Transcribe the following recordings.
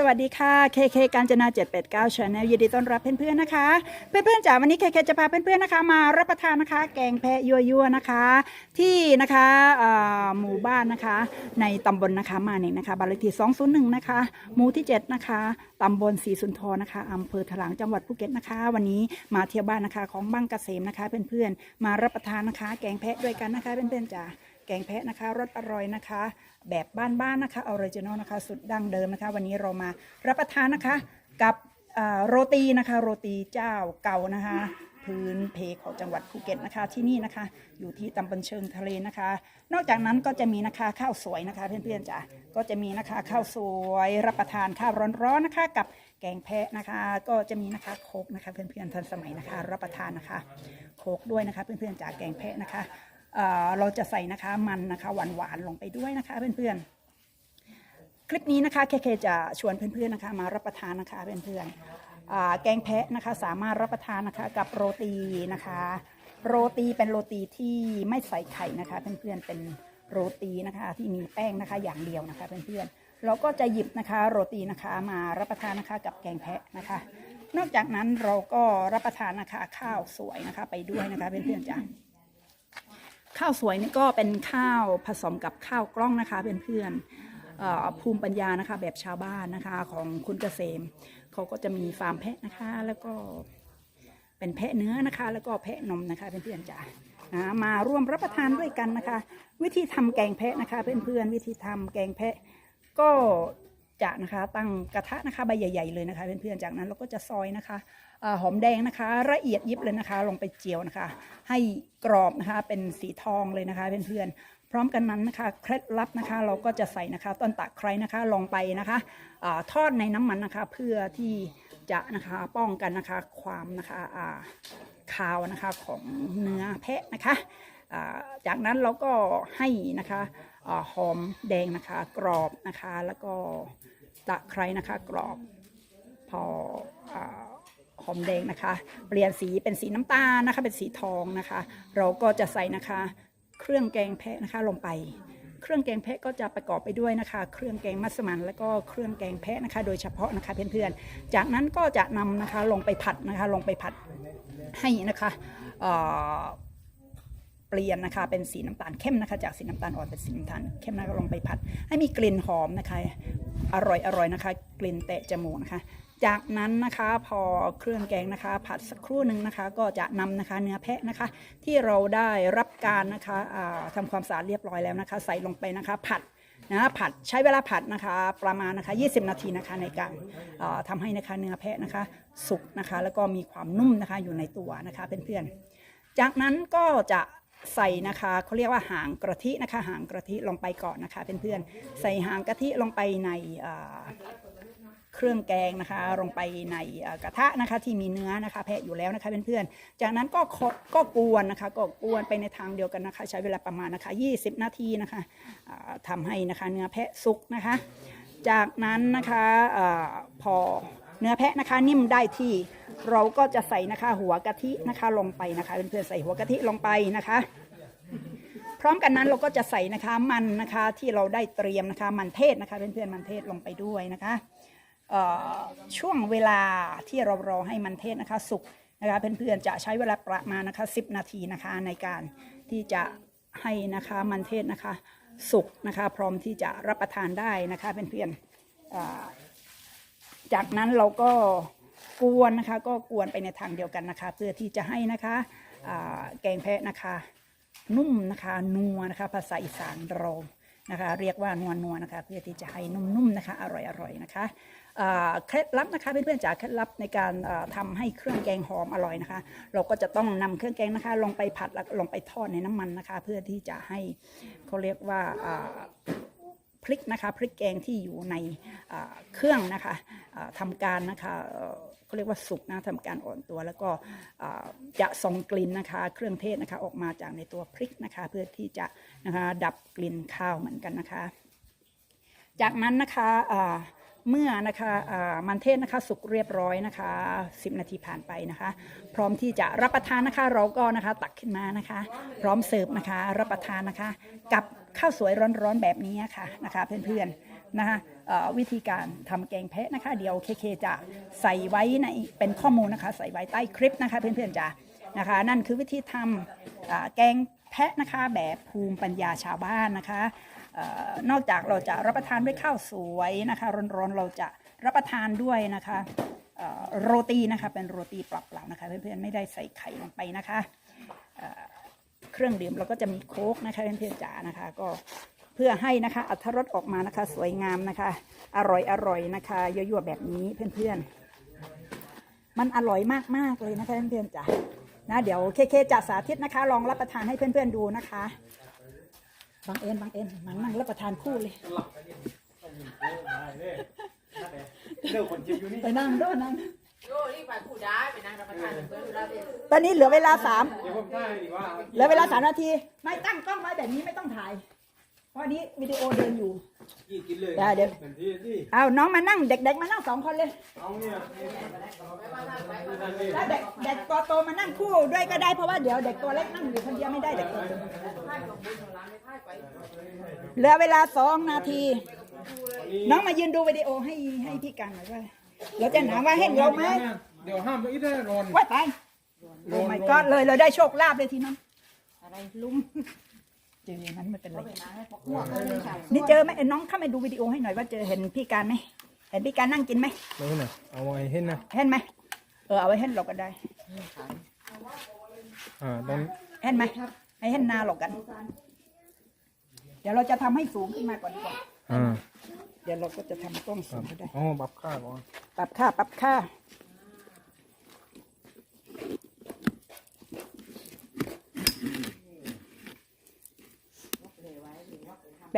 สวัสดีค่ะ KK การจนา789 Channel ยินดีต้อนรับเพื่อนๆนะคะ เพื่อนๆจ๋าวันนี้ KK จะพาเพื่อนๆนะคะ มารับประทานนะคะ แกงแพะยั่วๆนะคะ ที่นะคะเอ่อหมู่บ้านนะคะ ในตำบลนะคะมาเน่งนะคะบ้านเลขที่201 นะคะหมู่ที่ 7 นะคะตำบลศรีสุนทรนะคะอำเภอถลางจังหวัดภูเก็ตนะคะ วันนี้มาเที่ยวบ้านนะคะของบ้างเกษมนะคะ เพื่อนๆมารับประทานนะคะ แกงแพะด้วยกันนะคะเพื่อนๆจ๋า แกงแพะนะคะรสอร่อยนะคะ แบบบ้านๆนะคะออริจินอลนะคะ สุดดั้งเดิมนะคะ วันนี้เรามารับประทานนะคะกับโรตีนะคะ โรตีเจ้าเก่านะคะ พื้นเพของจังหวัดภูเก็ตนะคะที่นี่นะคะ อยู่ที่ตำบลเชิงทะเลนะคะ นอกจากนั้นก็จะมีนะคะข้าวสวยนะคะ เพื่อนๆจ้ะก็จะมีนะคะข้าวสวยรับประทานข้าวร้อนๆนะคะ กับแกงแพะนะคะ ก็จะมีนะคะโคกนะคะ เพื่อนๆทันสมัยนะคะ รับประทานนะคะ โคกด้วยนะคะ เพื่อนๆจากแกงแพะนะคะ เราจะใส่นะคะมันนะคะหวานหวานๆลงไปด้วยนะคะเพื่อนๆ คลิปนี้นะคะเคเคจะชวนเพื่อนๆนะคะมารับประทานนะคะเพื่อนๆแกงแพะนะคะสามารถรับประทานนะคะกับโรตีนะคะ โรตีเป็นโรตีที่ไม่ใส่ไข่นะคะเพื่อนๆเป็นโรตีนะคะที่มีแป้งนะคะอย่างเดียวนะคะเพื่อนๆเราก็จะหยิบนะคะโรตีนะคะมารับประทานนะคะกับแกงแพะนะคะ นอกจากนั้นเราก็รับประทานนะคะข้าวสวยนะคะไปด้วยนะคะเพื่อนๆจ้ะ ข้าวสวยนี่ก็เป็นข้าวผสมกับข้าวกล้องนะคะเพื่อนๆภูมิปัญญานะคะ แบบชาวบ้านนะคะของคุณเกษมเขาก็จะมีฟาร์มแพะนะคะ แล้วก็เป็นแพะเนื้อนะคะ แล้วก็แพะนมนะคะเพื่อนๆจ้ะนะมาร่วมรับประทานด้วยกันนะคะ วิธีทำแกงแพะนะคะ เพื่อนๆวิธีทำแกงแพะก็ จะนะคะตั้งกระทะนะคะใบใหญ่ ๆเลยนะคะเพื่อนๆจากนั้นเราก็จะซอยนะคะอหอมแดงนะคะละเอียดยิบเลยนะคะ ลงไปเจียวนะคะ ให้กรอบนะคะเป็นสีทองเลยนะคะเพื่อนๆพร้อมกันนั้นนะคะเคล็ดลับนะคะ เราก็จะใส่นะคะต้นตะไคร้นะคะลงไปนะคะอาทอดในน้ำมันนะคะ เพื่อที่จะนะคะป้องกันนะคะความนะคะคาวนะคะของเนื้อแพะนะคะจากนั้นเราก็ให้นะคะ หอมแดงนะคะ กรอบนะคะ แล้วก็ตะไคร้นะคะ กรอบพออหอมแดงนะคะ เปลี่ยนสีเป็นสีน้ำตาลนะคะ เป็นสีทองนะคะ เราก็จะใส่นะคะ เครื่องแกงแพะนะคะลงไป เครื่องแกงแพะก็จะประกอบไปด้วยนะคะ เครื่องแกงมัสมั่นแล้วก็เครื่องแกงแพะนะคะ โดยเฉพาะนะคะเพื่อนๆ จากนั้นก็จะนำนะคะลงไปผัดนะคะ ลงไปผัดให้นะคะ เปลี่ยนนะคะเป็นสีน้ำตาลเข้มนะคะจากสีน้ำตาลอ่อนเป็นสีน้ำตาลเข้มนะคะลงไปผัด ให้มีกลิ่นหอมนะคะ อร่อยอร่อยนะคะ กลิ่นเตะจมูกนะคะ จากนั้นนะคะพอเครื่องแกงนะคะ ผัดสักครู่หนึ่งนะคะ ก็จะนำนะคะเนื้อแพะนะคะ ที่เราได้รับการนะคะอ่าทำความสะอาดเรียบร้อยแล้วนะคะ ใส่ลงไปนะคะ ผัดนะผัดใช้เวลาผัดนะคะประมาณนะคะ 20 นาทีนะคะในการอ่าทำให้นะคะเนื้อแพะนะคะ สุกนะคะ แล้วก็มีความนุ่มนะคะอยู่ในตัวนะคะเพื่อนๆจากนั้นก็จะ ใส่นะคะเขาเรียกว่าหางกะทินะคะหางกะทิลงไปก่อนนะคะเพื่อนๆใส่หางกะทิลงไปในเครื่องแกงนะคะ ลงไปในกระทะนะคะที่มีเนื้อนะคะแพะอยู่แล้วนะคะเพื่อนๆจากนั้นก็ก็กวนนะคะก็กวนไปในทางเดียวกันนะคะ ใช้เวลาประมาณนะคะ 20 นาทีนะคะอ่าทำให้นะคะเนื้อแพะสุกนะคะ จากนั้นนะคะอพอ เนื้อแพะนะคะนิ่มได้ที่เราก็จะใส่นะคะหัวกะทินะคะลงไปนะคะเพื่อนๆใส่หัวกะทิลงไปนะคะ พร้อมกันนั้นเราก็จะใส่นะคะมันนะคะที่เราได้เตรียมนะคะมันเทศนะคะเพื่อนๆมันเทศลงไปด้วยนะคะช่วงเวลาที่เรารอให้มันเทศนะคะสุกนะคะเพื่อนๆจะใช้เวลาประมาณนะคะ 10 นาทีนะคะในการที่จะให้นะคะมันเทศนะคะสุกนะคะ พร้อมที่จะรับประทานได้นะคะเพื่อนๆ จากนั้นเราก็กวนนะคะ ก็กวนไปในทางเดียวกันนะคะ เพื่อที่จะให้นะคะแกงแพะนะคะ นุ่มนะคะนัวนะคะ ภาษาอีสานเรานะคะ เรียกว่านัวนัวนะคะ เพื่อที่จะให้นุ่มๆนะคะ อร่อยๆนะคะเคล็ดลับนะคะเพื่อนๆจากเคล็ดลับในการอ่าทำให้เครื่องแกงหอมอร่อยนะคะ เราก็จะต้องนำเครื่องแกงนะคะ ลงไปผัดแล้วลงไปทอดในน้ำมันนะคะ เพื่อที่จะให้เขาเรียกว่า พริกนะคะพริกแกงที่อยู่ในเครื่องนะคะทำทำการนะคะเขาเรียกว่าสุกนะทำการอ่อนตัวแล้วก็จะส่งกลิ่นนะคะเครื่องเทศนะคะออกมาจากในตัวพริกนะคะ เพื่อที่จะนะคะดับกลิ่นข้าวเหมือนกันนะคะ จากนั้นนะคะ เมื่อนะคะมันเทศนะคะสุกเรียบร้อยนะคะ 10 นาทีผ่านไปนะคะ พร้อมที่จะรับประทานนะคะเราก็นะคะตักขึ้นมานะคะ พร้อมเสิร์ฟนะคะ รับประทานนะคะ กับข้าวสวยร้อนๆแบบนี้ค่ะนะคะเพื่อนๆนะคะวิธีการทำแกงแพะนะคะ เดี๋ยวเคเคจะใส่ไว้ในเป็นข้อมูลนะคะ ใส่ไว้ใต้คลิปนะคะเพื่อนๆจ้ะนะคะ นั่นคือวิธีทำอ่าแกงแพะนะคะแบบภูมิปัญญาชาวบ้านนะคะ ออนอกจากเราจะรับประทานด้วยข้าวสวยนะคะร้อนๆเราจะรับประทานด้วยนะคะโรตีนะคะเป็นโรตีเปล่าๆนะคะเพื่อนๆไม่ได้ใส่ไข่ลงไปนะคะเเครื่องดื่มเราก็จะมีโค้กนะคะเพื่อนๆจ๋านะคะก็เพื่อให้นะคะอัตรสออกมานะคะสวยงามนะคะ อร่อยอร่อยนะคะยั่วๆแบบนี้เพื่อนๆ มันอร่อยมากๆเลยนะคะเพื่อนๆจ๋านะเดี๋ยวเคเคจะสาธิตนะคะ ลองรับประทานให้เพื่อนๆดูนะคะ บางเอ็นบางเอ็นมันนั่งรับประทานคู่เลยเดี๋ยวคนชิมอยู่นี่ไปนั่งด้วยนั่งโอ้นี่ไปผู้ได้ไปนั่งรับประทานเพื่อนเราเองตอนนี้เหลือเวลาสามเดี๋ยวผมได้ดีว่าเหลือเวลาสามนาที ไม่ตั้งกล้องไว้แบบนี้ไม่ต้องถ่าย เพราะอันนี้วิดีโอเดินอยู่ กี่กินเลยได้เดี๋ยวเหมือนที่ที่เอาน้องมานั่งเด็ก ๆ มานั่งสองคนเลยเอาเนี่ยแล้วเด็กเด็กตัวโตมานั่งคู่ด้วยก็ได้เพราะว่าเดี๋ยวเด็กตัวเล็กนั่งอยู่คนเดียวไม่ได้เด็กตัวโตเหลือเวลาสองนาที น้องมายืนดูวิดีโอให้ให้พี่กันหน่อยว่าเราจะหนาว่าเห็นเราไหมเดี๋ยวห้ามไปอีกได้รอนว่าไปโอ้ my god เลยเราได้โชคลาภเลยทีนั้นอะไรลุง เจออย่างนั้นไม่เป็นไรนี่เจอไหมเอ้ยน้องเข้ามาดูวิดีโอให้หน่อยว่าเจอเห็นพี่การไหมเห็นพี่การนั่งกินไหมไม่น่ะเอาไว้เห็นนะเห็นไหมเออเอาไว้เห็นเราก็ได้อ่าตอนเห็นไหมให้เห็นหน้าเรากัน เดี๋ยวเราจะทำให้สูงขึ้นมาก่อนดีกว่าอ่าเดี๋ยวเราก็จะทำกล้องสูงก็ได้อ๋อปรับค่าก่อนปรับค่าปรับค่า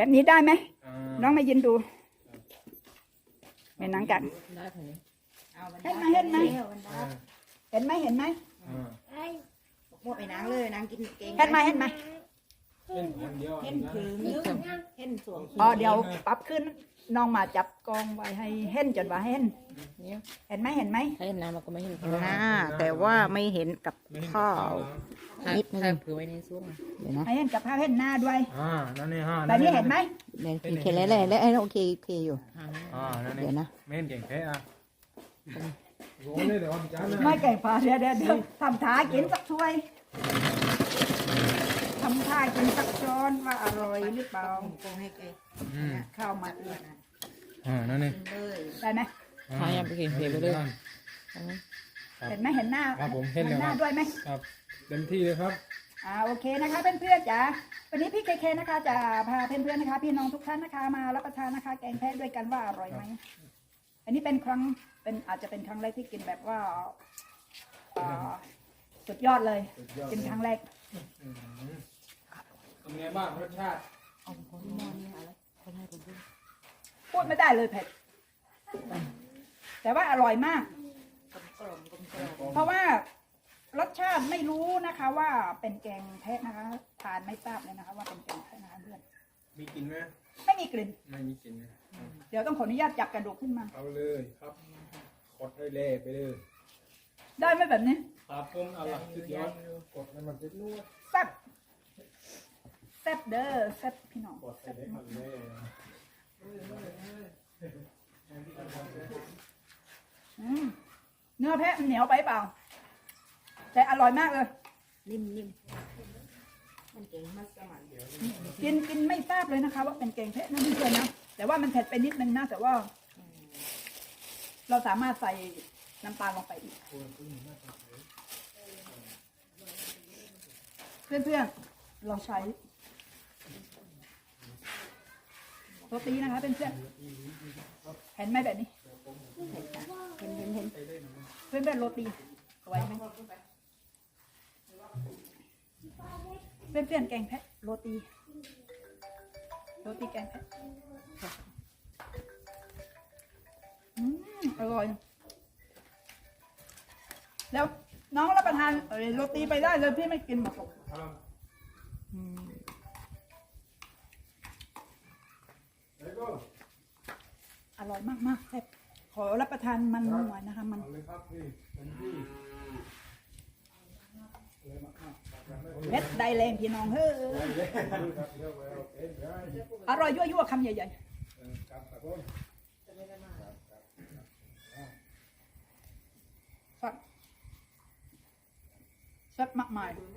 แบบนี้ได้ไหมอ่าน้องมายืนดูเป็นหนังกัน ได้คนนี้เห็นไหมเห็นไหมเห็นไหมเห็นไหมอ่าหมดไปนั่งเลยนั่งกินเก่งเห็นไหมเห็นไหมเล่นคนเดียวเห็นผืนเห็นสวงอ๋อเดี๋ยวปรับขึ้นน้องมาจับกองไว้ให้เห็นจนว่าเห็นเห็นไหมเห็นไหมถ้าเห็นน้ำเราก็ไม่เห็นหน้าแต่ว่าไม่เห็นกับข้าว นิดนึงคือไว้ในซุ้มเดี๋ยวนะให้เห็นกับภาพเห็นหน้าด้วยอ่านั่นนี่ฮะแบบนี้เห็นไหมเดี๋ยวโอเคแล้วแล้วแล้วโอเคโอเคอยู่อ่านั่นนี่เดี๋ยวนะไม่เห็นเก่งแค่อะโอ้เลยเดี๋ยวจานนะไม่ไก่ฟ้าเดี๋ยวเดี๋ยวเดี๋ยวทำท่ากินสักถ้วยทำท่ากินสักช้อนว่าอร่อยหรือเปล่าคงให้แกอืมข้าวมัดเลยอ่านั่นนี่เลยได้ไหมพายามไปเห็นเพลไปเลยเห็นไหมเห็นหน้าครับผมเห็นแล้วหคน้ารับด้วยไหมครับ เต็มที่เลยครับ อ่าโอเคนะคะเพื่อนๆจ๋าวันนี้พี่เคเคนะคะจะพาเพื่อนๆนะคะ พี่น้องทุกท่านนะคะมารับประทานนะคะ แกงแพะด้วยกันว่าอร่อยไหมอันนี้เป็นครั้งเป็นอาจจะเป็นครั้งแรกที่กินแบบว่าอ่าสุดยอดเลยกินครั้งแรกเป็นไงบ้างรสชาติ พูดไม่ได้เลยเผ็ดแต่ว่าอร่อยมาก เพราะว่า รสชาติไม่รู้นะคะ ว่าเป็นแกงแพะนะคะ ทานไม่ทราบเลยนะคะ ว่าเป็นแกงแพะนะคะเพื่อนมีกลินไหมไม่มีกลิ่น ไม่มีกลินนะเดี๋ยวต้องขออนุญาตจับกระดูกขึ้นมาเอาเลยครับกดให้เละไปเลยได้ไหมแบบนี้ครับผมเอาหลักสุดยอดกดให้มันติดนวดแซ่บแซ่บเด้อแซ่บพี่น้องกดให้ได้มันเลยอืมเนื้อแพะมันเหนียวไปเปล่า แต่อร่อยมากเลย นิ่มนิ่มมันเก่งมากสมัยกินกินไม่ทราบเลยนะคะ ว่าเป็นแกงแพะนั่นเพื่อนนะแต่ว่ามันเผ็ดไปนิดนึงนะแต่ว่า เราสามารถใส่น้ำตาลลงไปอีก เพื่อนๆเราใช้โรตีนะคะเพื่อนๆเห็นไหมแบบนี้ เห็นเห็นเห็นเพื่อนๆโรตีเอาไว้ไหม เพื่อนๆแกงแพะโรตี โรตีแกงแพะอืมอร่อย แล้วน้องรับประทานเอ่อโรตีไปได้เลยพี่ไม่กินหมดแล้วก็อร่อยมากๆแซ่บขอรับประทานมันหน่อยนะคะมันเอาเลยครับนี่ เต็มที่เม็ดใดแรงพี่น้องเฮ้อครับเดี๋ยวไว้เอาเอ็นได้อร่อยยั่วๆคำใหญ่ครับครับผมแซ่บแซ่บมากมายอ๋อ